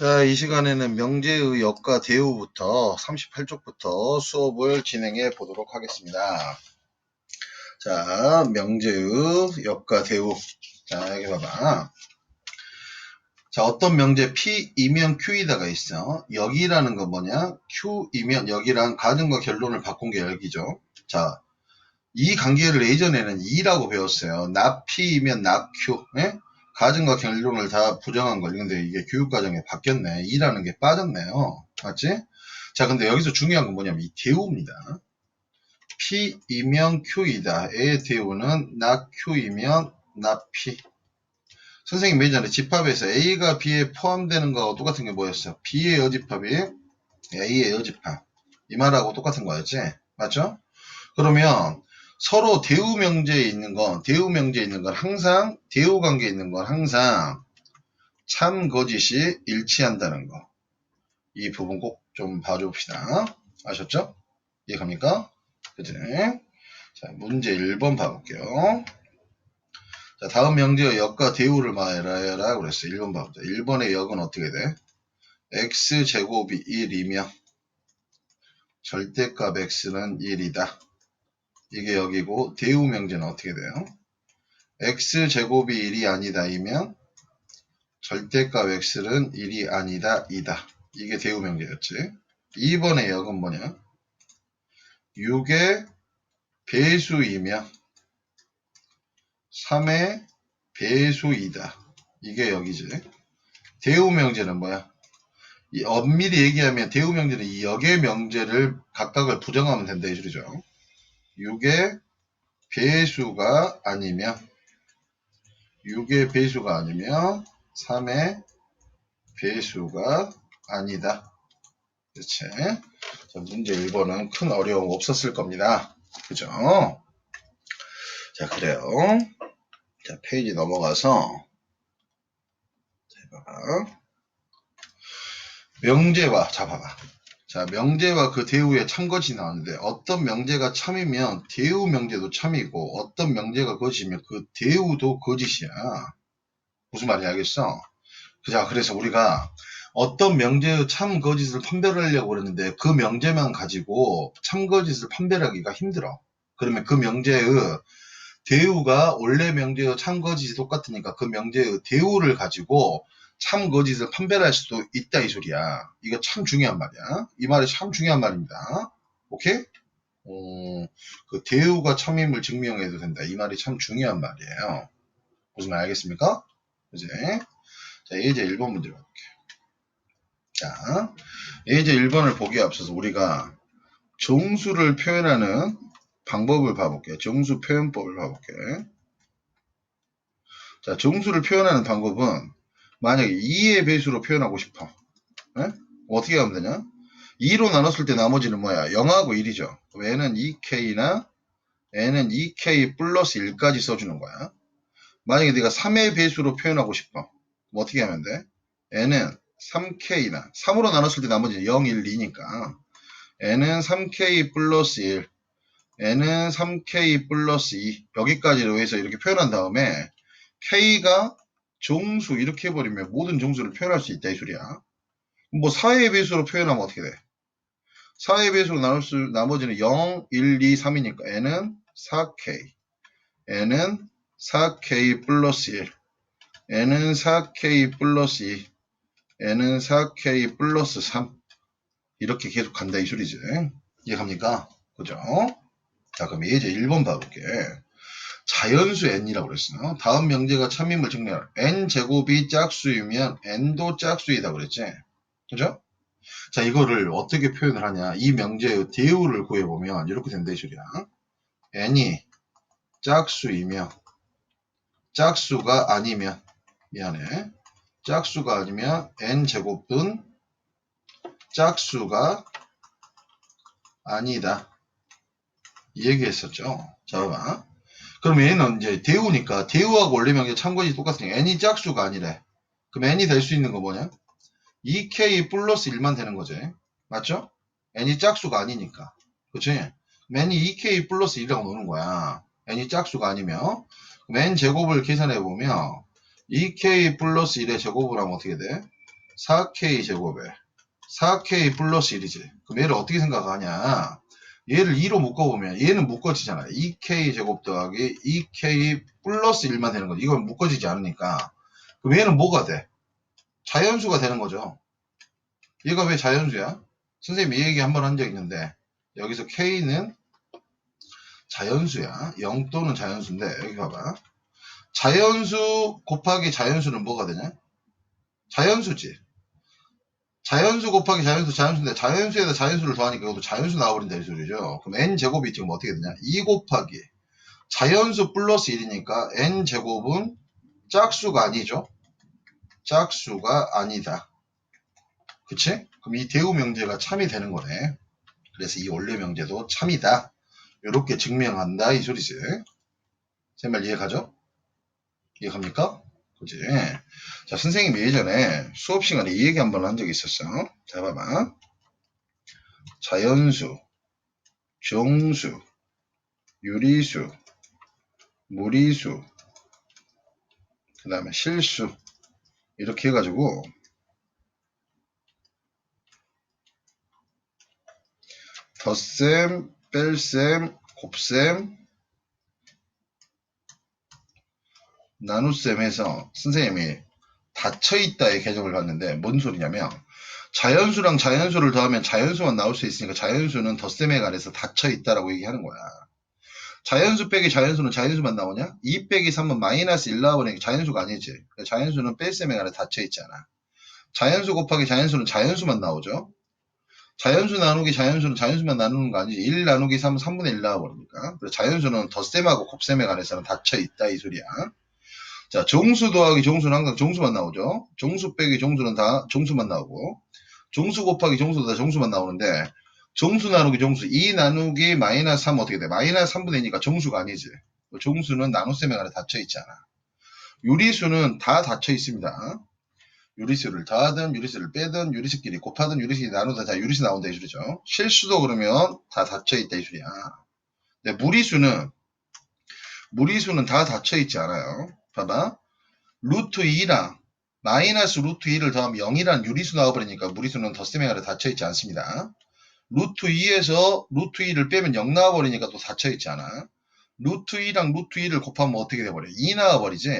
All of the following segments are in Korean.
자, 이 시간에는 명제의 역과 대우부터 38쪽부터 수업을 진행해 보도록 하겠습니다. 자, 명제의 역과 대우. 자, 여기 봐봐. 자, 어떤 명제 P이면 Q이다가 있어. 여기라는 건 뭐냐? Q이면 여기랑 가정과 결론을 바꾼 게 여기죠. 자, 이 관계를 예전에는 2라고 배웠어요. 나 P이면 나 Q. 예? 가정과 결론을 다 부정한 걸. 근데 이게 교육과정에 바뀌었네. 2라는 게 빠졌네요. 맞지? 자, 근데 여기서 중요한 건 뭐냐면 이 대우입니다. P이면 Q이다. 의 대우는 나 Q이면 나 P. 선생님 예전에 집합에서 A가 B에 포함되는 거하고 똑같은 게 뭐였어? B의 여집합이 A의 여집합. 이 말하고 똑같은 거였지? 맞죠? 그러면 서로 대우 명제에 있는 건, 대우 명제에 있는 건 항상, 대우 관계에 있는 건 항상 참 거짓이 일치한다는 거. 이 부분 꼭 좀 봐줍시다. 아셨죠? 이해갑니까? 그지? 자, 문제 1번 봐볼게요. 자, 다음 명제의 역과 대우를 말하라 그랬어. 1번 봐보자. 1번의 역은 어떻게 돼? x제곱이 1이며 절대값 x는 1이다. 이게 여기고 대우 명제는 어떻게 돼요? x제곱이 1이 아니다 이면 절대값 x는 1이 아니다 이다. 이게 대우 명제였지. 2번의 역은 뭐냐? 6의 배수이며 3의 배수이다. 이게 여기지. 대우 명제는 뭐야? 이 엄밀히 얘기하면 대우 명제는 이 역의 명제를 각각을 부정하면 된다 이 소리죠. 6의 배수가 아니면 6의 배수가 아니면 3의 배수가 아니다. 그렇지? 자, 문제 1번은 큰 어려움 없었을 겁니다. 그죠? 자, 그래요. 자, 페이지 넘어가서 자, 봐봐. 명제와 자 봐봐. 자, 명제와 그 대우의 참것이 나왔는데 어떤 명제가 참이면 대우 명제도 참이고 어떤 명제가 거짓이면 그 대우도 거짓이야. 무슨 말인지 알겠어? 자, 그래서 우리가 어떤 명제의 참 거짓을 판별하려고 그러는데 그 명제만 가지고 참 거짓을 판별하기가 힘들어. 그러면 그 명제의 대우가 원래 명제의 참 거짓이 똑같으니까 그 명제의 대우를 가지고 참 거짓을 판별할 수도 있다 이 소리야. 이거 참 중요한 말이야. 이 말이 참 중요한 말입니다. 오케이? 어, 그 대우가 참임을 증명해도 된다. 이 말이 참 중요한 말이에요. 무슨 말 알겠습니까? 그지? 자, 예제 1번 문제 볼게요. 자, 예제 1번을 보기에 앞서서 우리가 정수를 표현하는 방법을 봐볼게요. 정수 표현법을 봐볼게요. 자, 정수를 표현하는 방법은 만약에 2의 배수로 표현하고 싶어. 에? 어떻게 하면 되냐? 2로 나눴을 때 나머지는 뭐야? 0하고 1이죠. 그럼 얘는 2k나 얘는 2k 플러스 1까지 써주는 거야. 만약에 네가 3의 배수로 표현하고 싶어. 그럼 어떻게 하면 돼? 얘는 3k나 3으로 나눴을 때 나머지는 0, 1, 2니까 얘는 3k 플러스 1 얘는 3k 플러스 2 여기까지로 해서 이렇게 표현한 다음에 k가 정수 이렇게 해버리면 모든 정수를 표현할 수 있다 이 소리야. 뭐 4의 배수로 표현하면 어떻게 돼? 4의 배수로 나눌 수 나머지는 0, 1, 2, 3이니까 n은 4k n은 4k 플러스 1 n은 4k 플러스 2 n은 4k 플러스 3 이렇게 계속 간다 이 소리지. 이해갑니까? 그죠? 자 그럼 예제 1번 봐볼게. 자연수 n이라고 그랬어요. 다음 명제가 참임을 증명할 n 제곱이 짝수이면 n도 짝수이다 그랬지. 그죠? 자 이거를 어떻게 표현을 하냐. 이 명제의 대우를 구해보면 이렇게 된다 이 소리야. n이 짝수이며 짝수가 아니면 미안해. 짝수가 아니면 n 제곱은 짝수가 아니다. 이 얘기했었죠. 자 봐봐. 그럼 얘는 이제 대우니까 대우하고 원래 명제 참고지 똑같으니까 n이 짝수가 아니래. 그럼 n이 될 수 있는 거 뭐냐? 2k 플러스 1만 되는 거지. 맞죠? n이 짝수가 아니니까. 그치? 그럼 n이 2k 플러스 1이라고 노는 거야. n이 짝수가 그럼 n 제곱을 계산해 보면 2k 플러스 1의 제곱을 하면 어떻게 돼? 4K 제곱에 4K 플러스 1이지. 그럼 얘를 어떻게 생각하냐? 얘를 2로 묶어보면 얘는 묶어지잖아요. 2K 제곱 더하기 2K 플러스 1만 되는 거지. 이건 묶어지지 않으니까. 그럼 얘는 뭐가 돼? 자연수가 되는 거죠. 얘가 왜 자연수야? 선생님이 이 얘기 한번 한 적 있는데 여기서 K는 자연수야. 0 또는 자연수인데 여기 봐봐. 자연수 곱하기 자연수는 뭐가 되냐? 자연수지. 자연수 곱하기 자연수 자연수인데 자연수에다 자연수를 더하니까 이것도 자연수 나와버린다 이 소리죠. 그럼 n제곱이 지금 어떻게 되냐? 2 곱하기 자연수 플러스 1이니까 n제곱은 짝수가 아니죠. 짝수가 아니다. 그치? 그럼 이 대우 명제가 참이 되는 거네. 그래서 이 원래 명제도 참이다. 이렇게 증명한다 이 소리지. 제 말 이해가죠? 이해갑니까? 그지? 자, 선생님이 예전에 수업 시간에 이 얘기 한 번 한 적이 있었어. 자, 봐봐. 자연수, 정수, 유리수, 무리수, 그 다음에 실수. 이렇게 해가지고, 덧셈, 뺄셈, 곱셈, 나눗셈에서 선생님이 닫혀있다의 개념을 봤는데 뭔 소리냐면 자연수랑 자연수를 더하면 자연수만 나올 수 있으니까 자연수는 덧셈에 관해서 닫혀있다라고 얘기하는 거야. 자연수 빼기 자연수는 자연수만 나오냐? 2 빼기 3은 마이너스 1 나와버리니까 자연수가 아니지. 그러니까 자연수는 뺄셈에 관해 닫혀있잖아. 자연수 곱하기 자연수는 자연수만 나오죠. 자연수 나누기 자연수는 자연수만 나누는 거 아니지. 1 나누기 3은 3분의 1 나와버리니까. 자연수는 덧셈하고 곱셈에 관해서는 닫혀있다 이 소리야. 자, 정수 더하기 정수는 항상 정수만 나오죠. 정수 빼기 정수는 다 정수만 나오고, 정수 곱하기 정수도 다 정수만 나오는데, 정수 나누기 정수, 2 나누기 마이너스 3 어떻게 돼? 마이너스 3분의 2니까 정수가 아니지. 정수는 나눗셈에 관해 닫혀 있잖아. 유리수는 다 닫혀 있습니다. 유리수를 더하든 유리수를 빼든 유리수끼리 곱하든 유리수끼리 나누든 다 유리수 나온다 이 소리죠. 실수도 그러면 다 닫혀 있다 이 소리야. 근데 무리수는 무리수는 다 닫혀 있지 않아요. 봐봐. 루트 2랑 마이너스 루트 2를 더하면 0이라는 유리수 나와버리니까 무리수는 아래 닫혀있지 않습니다. 루트 2에서 루트 2를 빼면 0 나와버리니까 또 닫혀있지 않아. 루트 2랑 루트 2를 곱하면 어떻게 돼버려? 2 나와버리지.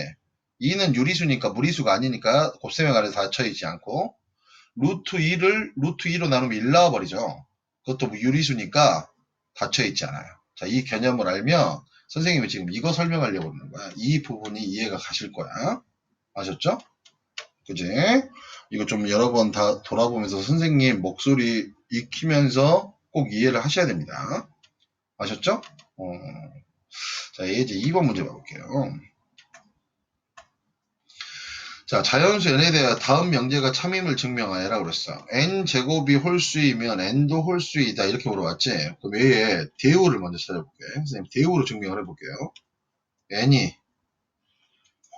2는 유리수니까 무리수가 아니니까 곱셈에 아래 닫혀있지 않고 루트 2를 루트 2로 나누면 1 나와버리죠. 그것도 뭐 유리수니까 닫혀있지 않아요. 자, 이 개념을 알면 선생님이 지금 이거 설명하려고 그러는 거야. 이 부분이 이해가 가실 거야. 아셨죠? 그지? 이거 좀 여러 번 다 돌아보면서 선생님 목소리 익히면서 꼭 이해를 하셔야 됩니다. 아셨죠? 어. 자, 이제 2번 문제 봐볼게요. 자, 자연수 n에 대해 다음 명제가 참임을 증명하여라 그랬어. n제곱이 홀수이면 n도 홀수이다 이렇게 물어봤지? 그럼 얘의 대우를 먼저 찾아볼게. 선생님 대우로 증명을 해볼게요. n이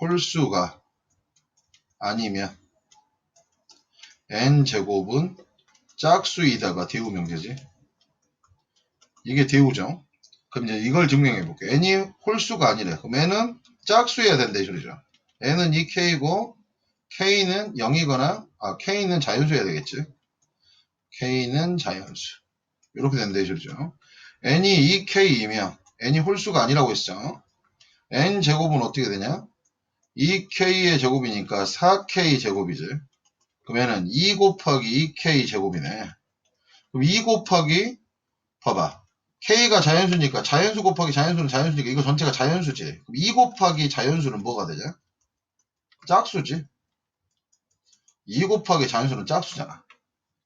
홀수가 아니면 n제곱은 짝수이다가 대우 명제지. 이게 대우죠. 그럼 이제 이걸 증명해 볼게요. n이 홀수가 아니래. 그럼 n은 짝수여야 된다 이 소리죠. n은 2k고 k는 0이거나 아 k는 자연수여야 되겠지. k는 자연수. 이렇게 된다 이 소리죠. n이 2k이면 n이 홀수가 아니라고 했죠. n 제곱은 어떻게 되냐? 2k의 제곱이니까 4k 제곱이지. 그러면은 2 곱하기 2k 제곱이네. 그럼 2 곱하기 봐봐. k가 자연수니까 자연수 곱하기 자연수는 자연수니까 이거 전체가 자연수지. 그럼 2 곱하기 자연수는 뭐가 되냐? 짝수지. 2 곱하기 자연수는 짝수잖아.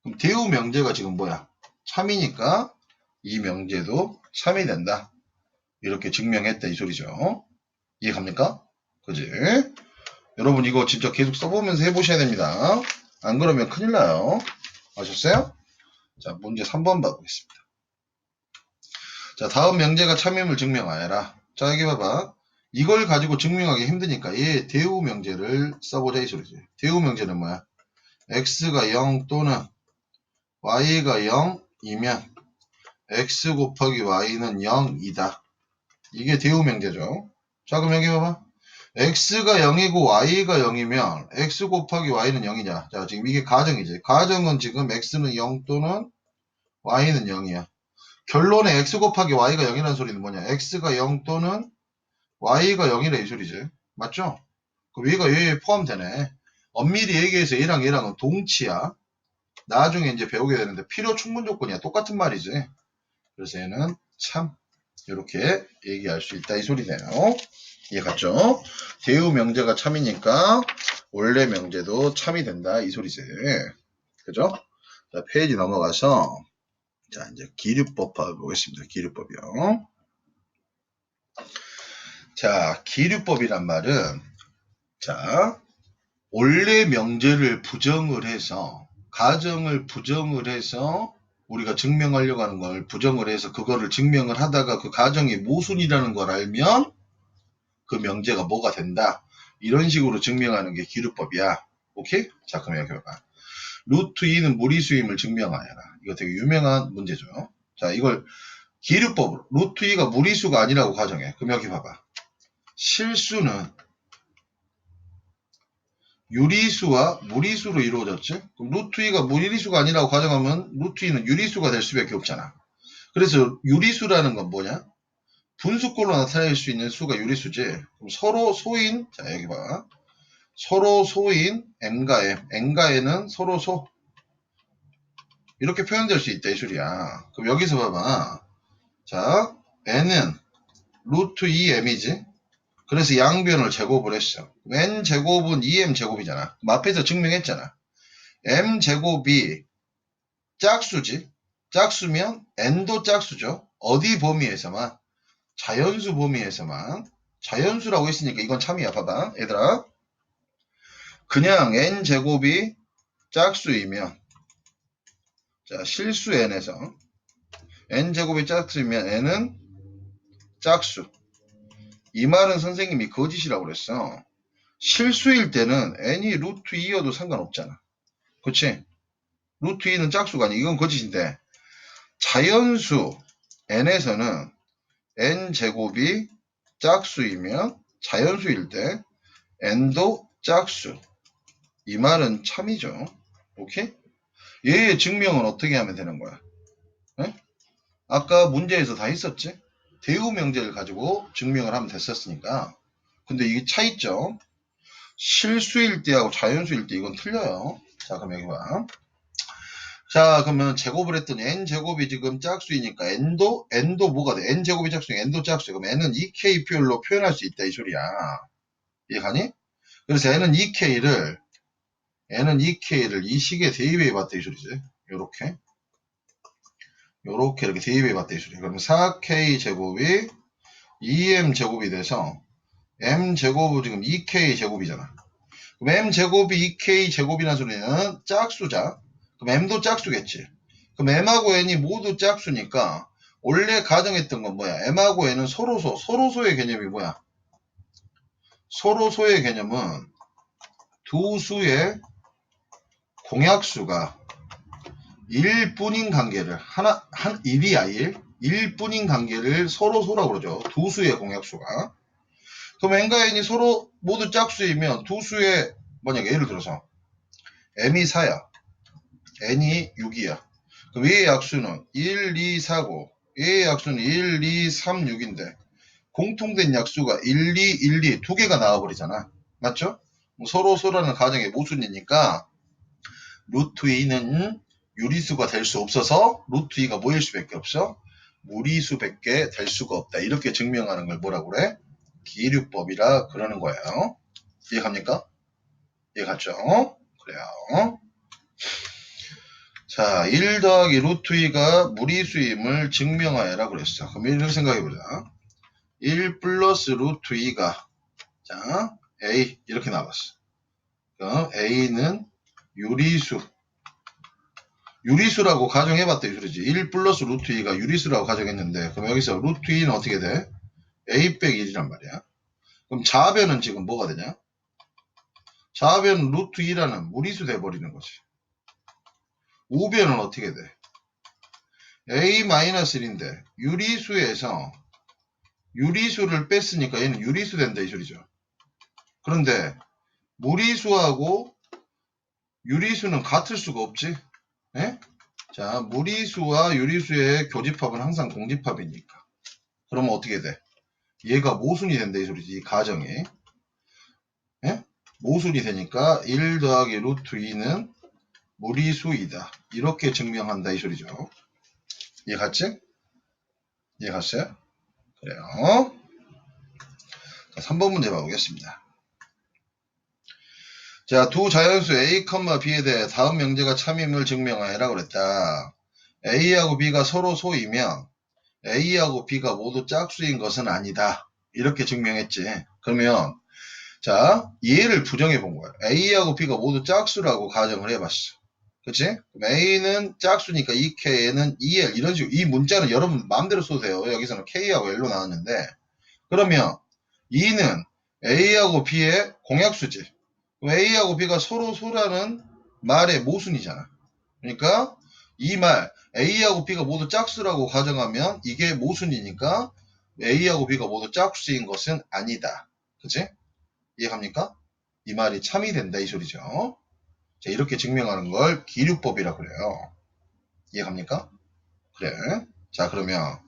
그럼 대우 명제가 지금 뭐야? 참이니까 이 명제도 참이 된다. 이렇게 증명했다 이 소리죠. 이해 갑니까? 그지? 여러분 이거 진짜 계속 써보면서 해보셔야 됩니다. 안 그러면 큰일 나요. 아셨어요? 자, 문제 3번 봐보겠습니다. 자, 다음 명제가 참임을 증명하여라. 자, 여기 봐봐. 이걸 가지고 증명하기 힘드니까 얘 대우 명제를 써보자 이 소리지. 대우 명제는 뭐야? X가 0 또는 y가 0이면 x 곱하기 y는 0이다. 이게 대우 명제죠. 자, 그럼 여기 봐봐. x가 0이고 y가 0이면 x 곱하기 y는 0이냐? 자, 지금 이게 가정이지. 가정은 지금 x는 0 또는 y는 0이야. 결론에 x 곱하기 y가 0이라는 소리는 뭐냐? x가 0 또는 y가 0이라 이 소리지. 맞죠? 그럼 얘가 얘에 포함되네. 엄밀히 얘기해서 얘랑 얘랑은 동치야. 나중에 이제 배우게 되는데 필요 충분 조건이야. 똑같은 말이지. 그래서 얘는 참 이렇게 얘기할 수 있다 이 소리네요. 이해 갔죠? 대우 명제가 참이니까 원래 명제도 참이 된다 이 소리지. 그죠? 자, 페이지 넘어가서 자 이제 기류법 보겠습니다. 기류법이요. 자, 기류법이란 말은 자 원래 명제를 부정을 해서 가정을 부정을 해서 우리가 증명하려고 하는 걸 부정을 해서 그거를 증명을 하다가 그 가정이 모순이라는 걸 알면 그 명제가 뭐가 된다. 이런 식으로 증명하는 게 기류법이야. 오케이? 자, 그럼 여기 봐봐. 루트 2는 무리수임을 증명하여라. 이거 되게 유명한 문제죠. 자, 이걸 기류법으로 루트 2가 무리수가 아니라고 가정해. 그럼 여기 봐봐. 실수는 유리수와 무리수로 이루어졌지? 그럼 루트 2가 무리수가 아니라고 가정하면 루트 2는 유리수가 될 수밖에 없잖아. 그래서 유리수라는 건 뭐냐? 분수꼴로 나타낼 수 있는 수가 유리수지. 그럼 서로 소인, 자, 여기 봐. 서로 소인 m과 m, n과 n은 서로 소. 이렇게 표현될 수 있다, 이 소리야. 그럼 여기서 봐봐. 자, n은 루트 2m이지. 그래서 양변을 제곱을 했어. n 제곱은 2m 제곱이잖아. 그럼 앞에서 증명했잖아. m 제곱이 짝수지. 짝수면 n도 짝수죠. 어디 범위에서만? 자연수 범위에서만. 자연수라고 했으니까 이건 참이야. 봐봐. 얘들아. 그냥 n 제곱이 짝수이면 자 실수 n에서 n 제곱이 짝수이면 n은 짝수. 이 말은 선생님이 거짓이라고 그랬어. 실수일 때는 n이 루트 2여도 상관없잖아. 그치? 루트 2는 짝수가 아니 이건 거짓인데 자연수 n에서는 n 제곱이 짝수이면 자연수일 때 n도 짝수. 이 말은 참이죠. 오케이? 얘의 증명은 어떻게 하면 되는 거야? 에? 아까 문제에서 다 했었지? 대우 명제를 가지고 증명을 하면 됐었으니까. 근데 이게 차이점. 실수일 때하고 자연수일 때 이건 틀려요. 자, 그럼 여기 봐. 자, 그러면 제곱을 했더니 n 제곱이 지금 짝수이니까 n도 n도 뭐가 돼? n 제곱이 짝수니까 n도 짝수. 그럼 n은 2k 표현로 표현할 수 있다 이 소리야. 이해가니? 그래서 n은 2k를 n은 2k를 이 식에 대입해 봤다 이 소리지. 요렇게. 요렇게 이렇게 대입해 소리. 그러면 4k 제곱이 2m 제곱이 돼서 m 제곱은 지금 2k 제곱이잖아. 그럼 m 제곱이 2k 제곱이라는 소리는 짝수자. 그럼 m도 짝수겠지. 그럼 m하고 n이 모두 짝수니까 원래 가정했던 건 뭐야? m하고 n은 서로소. 서로소의 개념이 뭐야? 서로소의 개념은 두 수의 공약수가 1뿐인 관계를 하나 한 1이야 1. 1뿐인 관계를 서로 소라고 그러죠. 두 수의 공약수가. 그럼 n이 서로 모두 짝수이면 두 수의 만약에 예를 들어서 m이 4야. n이 6이야. 그럼 얘의 약수는 1, 2, 4고 얘의 약수는 1, 2, 3, 6인데 공통된 약수가 1, 2, 1, 2 두 개가 나와버리잖아. 맞죠? 서로 소라는 가정의 모순이니까 루트 2는 유리수가 될 수 없어서 루트 2가 뭐일 수밖에 없어? 무리수밖에 될 수가 없다. 이렇게 증명하는 걸 뭐라고 그래? 기류법이라 그러는 거예요. 이해갑니까? 이해갔죠? 그래요. 자, 1 더하기 루트 2가 무리수임을 증명하여라 그랬어. 그럼 이렇게 생각해보자. 1 플러스 루트 2가 자, A 이렇게 나왔어. 그럼 A는 유리수 유리수라고 가정해봤다 이 소리지. 1 플러스 루트 2가 유리수라고 가정했는데 그럼 여기서 루트 2는 어떻게 돼? A 빼기 1이란 말이야. 그럼 좌변은 지금 뭐가 되냐? 좌변은 루트 2라는 무리수 돼버리는 거지. 우변은 어떻게 돼? A-1인데 유리수에서 유리수를 뺐으니까 얘는 유리수 된다 이 소리죠. 그런데 무리수하고 유리수는 같을 수가 없지. 예? 자, 무리수와 유리수의 교집합은 항상 공집합이니까. 그러면 어떻게 돼? 얘가 모순이 된다 이 소리지. 이 가정이. 예? 모순이 되니까 1 더하기 루트 2는 무리수이다. 이렇게 증명한다 이 소리죠. 이해 갔지? 이해 갔어요? 그래요. 자, 3번 문제 봐보겠습니다. 자, 두 자연수 A, B에 대해 다음 명제가 참임을 증명하여라 그랬다. A하고 B가 서로 소이면 A하고 B가 모두 짝수인 것은 아니다. 이렇게 증명했지. 그러면 자, 얘를 부정해 본 거야. A하고 B가 모두 짝수라고 가정을 해 봤어. 그치? 그럼 A는 짝수니까 이 K는 2L 이런 식으로 이 문자는 여러분 마음대로 써도 돼요. 여기서는 K하고 L로 나왔는데 그러면 2는 A하고 B의 공약수지. A하고 B가 서로 소라는 말의 모순이잖아. 그러니까 이 말 A하고 B가 모두 짝수라고 가정하면 이게 모순이니까 A하고 B가 모두 짝수인 것은 아니다. 그치? 이해갑니까? 이 말이 참이 된다 이 소리죠. 자, 이렇게 증명하는 걸 기류법이라고 그래요. 이해갑니까? 그래. 자, 그러면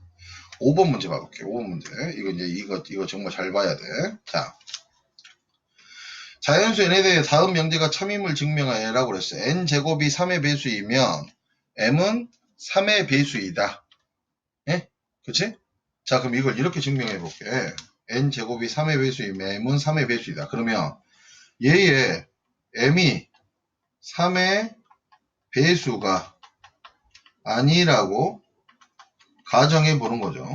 5번 문제 봐볼게요. 5번 문제. 이거 이제 이거 이거 정말 잘 봐야 돼. 자. 자연수 n에 대해 다음 명제가 참임을 증명하여라고 그랬어 요. n 제곱이 3의 배수이면 m은 3의 배수이다. 예? 그치? 자, 그럼 이걸 이렇게 증명해 볼게. n 제곱이 3의 배수이면 m은 3의 배수이다. 그러면 얘의 m이 3의 배수가 아니라고 가정해 보는 거죠.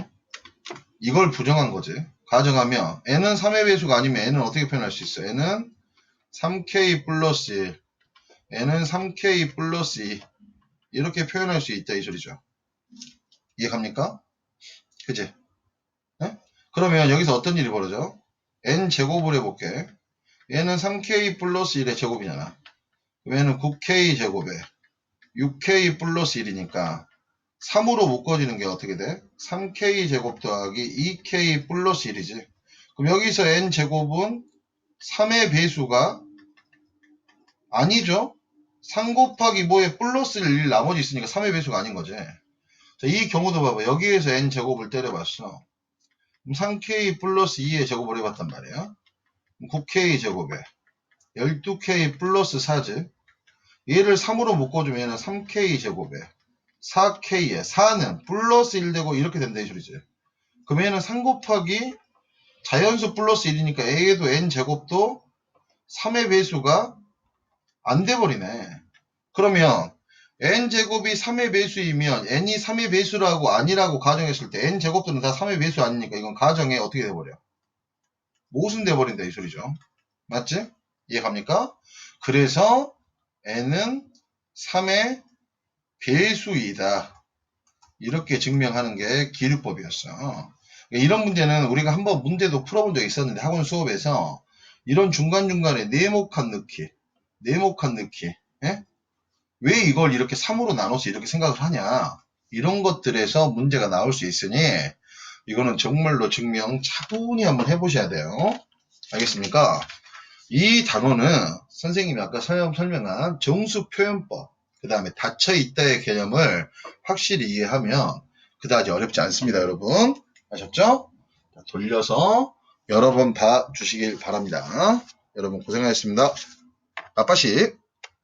이걸 부정한 거지. 가정하면 n은 3의 배수가 아니면 n은 어떻게 표현할 수 있어? n은 3k 플러스 1, n은 3k 플러스 2 이렇게 표현할 수 있다 이 소리죠. 이해갑니까? 그지? 네? 그러면 여기서 어떤 일이 벌어져? n 제곱을 해볼게. 얘는 3k 플러스 1의 제곱이잖아. 얘는 9k 제곱에 6k 플러스 1이니까 3으로 묶어지는 게 어떻게 돼? 3k 제곱 더하기 2k 플러스 1이지. 그럼 여기서 n 제곱은 3의 배수가 아니죠? 3 곱하기 뭐에 플러스 1 나머지 있으니까 3의 배수가 아닌 거지. 자, 이 경우도 봐봐. 여기에서 n 제곱을 때려봤어. 그럼 3k 플러스 2의 제곱을 해봤단 말이야. 9k 제곱에 12k 플러스 4지. 얘를 3으로 묶어주면 얘는 3k 제곱에 4k에 4는 플러스 1 되고 이렇게 된다 이 소리지. 그럼 얘는 3 곱하기 자연수 플러스 1이니까 a에도 n 제곱도 3의 배수가 안 돼버리네. 그러면 n 제곱이 3의 배수이면 n이 3의 배수라고 아니라고 가정했을 때 n 제곱들은 다 3의 배수 아니니까 이건 가정에 어떻게 돼버려? 모순 돼버린다 이 소리죠. 맞지? 이해 갑니까? 그래서 n은 3의 배수이다. 이렇게 증명하는 게 기류법이었어. 이런 문제는 우리가 한번 문제도 풀어본 적이 있었는데 학원 수업에서 이런 중간중간에 네모칸 넣기, 네모칸 넣기, 예? 왜 이걸 이렇게 3으로 나눠서 이렇게 생각을 하냐 이런 것들에서 문제가 나올 수 있으니 이거는 정말로 증명 차분히 한번 해보셔야 돼요. 알겠습니까? 이 단어는 선생님이 아까 설명- 설명한 정수 표현법, 그 다음에 닫혀있다의 개념을 확실히 이해하면 그다지 어렵지 않습니다, 여러분. 아셨죠? 자, 돌려서 여러 번 봐주시길 바랍니다. 여러분 고생하셨습니다. 아빠씨.